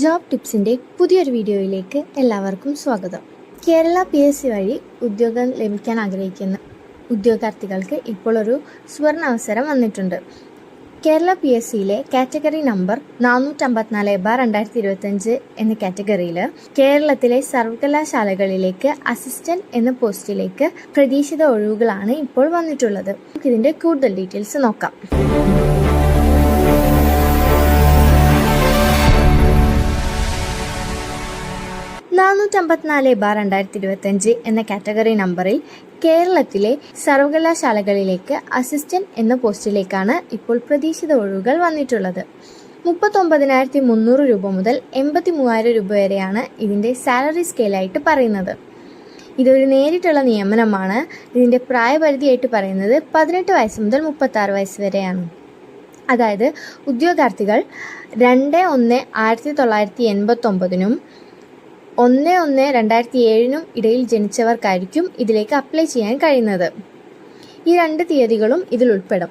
Job ടിപ്സിന്റെ പുതിയൊരു വീഡിയോയിലേക്ക് എല്ലാവർക്കും സ്വാഗതം. കേരള പി എസ് സി വഴി ഉദ്യോഗം ലഭിക്കാൻ ആഗ്രഹിക്കുന്ന ഉദ്യോഗാർത്ഥികൾക്ക് ഇപ്പോൾ ഒരു സുവർണ അവസരം വന്നിട്ടുണ്ട്. കേരള പി എസ് സിയിലെ കാറ്റഗറി നമ്പർ നാനൂറ്റമ്പത്തിനാല് ബാർ രണ്ടായിരത്തി ഇരുപത്തഞ്ച് എന്ന കാറ്റഗറിയിൽ കേരളത്തിലെ സർവകലാശാലകളിലേക്ക് അസിസ്റ്റന്റ് എന്ന പോസ്റ്റിലേക്ക് പ്രതീക്ഷിത ഒഴിവുകളാണ് ഇപ്പോൾ വന്നിട്ടുള്ളത്. നമുക്കിതിന്റെ കൂടുതൽ ഡീറ്റെയിൽസ് നോക്കാം. നാനൂറ്റമ്പത്തിനാല് ബാർ രണ്ടായിരത്തി ഇരുപത്തഞ്ച് എന്ന കാറ്റഗറി നമ്പറിൽ കേരളത്തിലെ സർവകലാശാലകളിലേക്ക് അസിസ്റ്റന്റ് എന്ന പോസ്റ്റിലേക്കാണ് ഇപ്പോൾ പ്രതീക്ഷിത ഒഴിവുകൾ വന്നിട്ടുള്ളത്. മുപ്പത്തൊമ്പതിനായിരത്തി മുന്നൂറ് രൂപ മുതൽ എൺപത്തി മൂവായിരം രൂപ വരെയാണ് ഇതിന്റെ സാലറി സ്കെയിലായിട്ട് പറയുന്നത്. ഇതൊരു നേരിട്ടുള്ള നിയമനമാണ്. ഇതിന്റെ പ്രായപരിധിയായിട്ട് പറയുന്നത് പതിനെട്ട് വയസ്സ് മുതൽ മുപ്പത്താറ് വയസ്സ് വരെയാണ്. അതായത് ഉദ്യോഗാർത്ഥികൾ രണ്ട് ഒന്ന് ആയിരത്തി തൊള്ളായിരത്തി എൺപത്തൊമ്പതിനും ഒന്ന് ഒന്ന് രണ്ടായിരത്തി ഏഴിനും ഇടയിൽ ജനിച്ചവർക്കായിരിക്കും ഇതിലേക്ക് അപ്ലൈ ചെയ്യാൻ കഴിയുന്നത്. ഈ രണ്ട് തീയതികളും ഇതിൽ ഉൾപ്പെടും.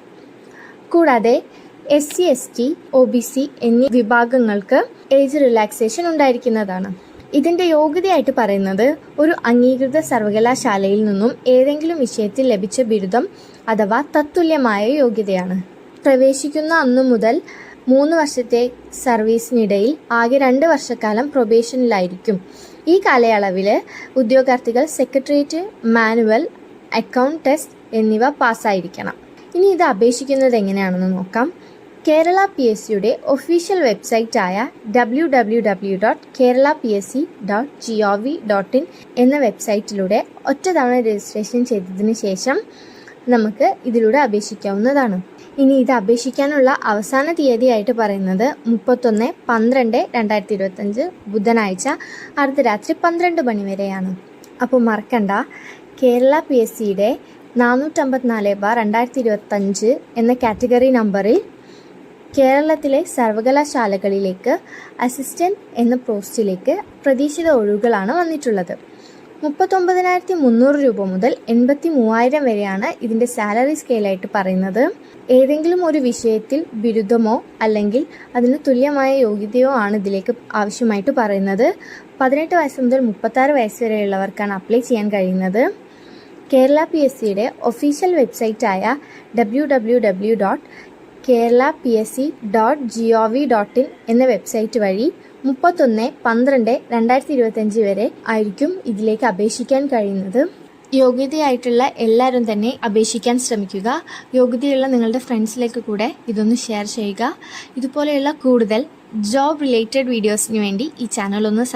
കൂടാതെ S C S T O B C എന്നീ വിഭാഗങ്ങൾക്ക് ഏജ് റിലാക്സേഷൻ ഉണ്ടായിരിക്കുന്നതാണ്. ഇതിന്റെ യോഗ്യതയായിട്ട് പറയുന്നത് ഒരു അംഗീകൃത സർവകലാശാലയിൽ നിന്നും ഏതെങ്കിലും വിഷയത്തിൽ ലഭിച്ച ബിരുദം അഥവാ തത്തുല്യമായ യോഗ്യതയാണ്. പ്രവേശിക്കുന്ന അന്നു മുതൽ മൂന്ന് വർഷത്തെ സർവീസിനിടയിൽ ആകെ രണ്ട് വർഷക്കാലം പ്രൊബേഷനിലായിരിക്കും. ഈ കാലയളവിൽ ഉദ്യോഗാർത്ഥികൾ സെക്രട്ടേറിയറ്റ് മാനുവൽ അക്കൗണ്ട് ടെസ്റ്റ് എന്നിവ പാസ്സായിരിക്കണം. ഇനി ഇത് അപേക്ഷിക്കുന്നത് എങ്ങനെയാണെന്ന് നോക്കാം. കേരള പി എസ് സിയുടെ official വെബ്സൈറ്റായ W W W dot Kerala P S C dot G O V dot in എന്ന വെബ്സൈറ്റിലൂടെ ഒറ്റ തവണ രജിസ്ട്രേഷൻ ചെയ്തതിന് ശേഷം നമുക്ക് ഇതിലൂടെ അപേക്ഷിക്കാവുന്നതാണ്. ഇനി ഇത് അപേക്ഷിക്കാനുള്ള അവസാന തീയതിയായിട്ട് പറയുന്നത് മുപ്പത്തൊന്ന് പന്ത്രണ്ട് രണ്ടായിരത്തി ഇരുപത്തഞ്ച് ബുധനാഴ്ച അർദ്ധരാത്രി പന്ത്രണ്ട് മണി വരെയാണ്. അപ്പോൾ മറക്കണ്ട. കേരള പി എസ് സിയുടെ നാനൂറ്റമ്പത്തിനാല് ബാർ രണ്ടായിരത്തി ഇരുപത്തഞ്ച് എന്ന കാറ്റഗറി നമ്പറിൽ കേരളത്തിലെ സർവകലാശാലകളിലേക്ക് അസിസ്റ്റന്റ് എന്ന പോസ്റ്റിലേക്ക് പ്രതീക്ഷിത ഒഴിവുകളാണ് വന്നിട്ടുള്ളത്. മുപ്പത്തൊമ്പതിനായിരത്തി മുന്നൂറ് രൂപ മുതൽ എൺപത്തി മൂവായിരം വരെയാണ് ഇതിന്റെ സാലറി സ്കെയിലായിട്ട് പറയുന്നത്. ഏതെങ്കിലും ഒരു വിഷയത്തിൽ ബിരുദമോ അല്ലെങ്കിൽ അതിന് തുല്യമായ യോഗ്യതയോ ആണ് ഇതിലേക്ക് ആവശ്യമായിട്ട് പറയുന്നത്. പതിനെട്ട് വയസ്സ് മുതൽ മുപ്പത്താറ് വയസ്സ് വരെയുള്ളവർക്കാണ് അപ്ലൈ ചെയ്യാൻ കഴിയുന്നത്. കേരള പി എസ് സിയുടെ official വെബ്സൈറ്റായ W W W dot Kerala P S C dot G O V dot in എന്ന വെബ്സൈറ്റ് വഴി മുപ്പത്തൊന്ന് പന്ത്രണ്ട് രണ്ടായിരത്തി ഇരുപത്തഞ്ച് വരെ ആയിരിക്കും ഇതിലേക്ക് അപേക്ഷിക്കാൻ കഴിയുന്നത്. യോഗ്യതയായിട്ടുള്ള എല്ലാവരും തന്നെ അപേക്ഷിക്കാൻ ശ്രമിക്കുക. യോഗ്യതയുള്ള നിങ്ങളുടെ ഫ്രണ്ട്സിലേക്ക് കൂടെ ഇതൊന്ന് ഷെയർ ചെയ്യുക. ഇതുപോലെയുള്ള കൂടുതൽ ജോബ് റിലേറ്റഡ് വീഡിയോസിന് വേണ്ടി ഈ ചാനൽ ഒന്ന്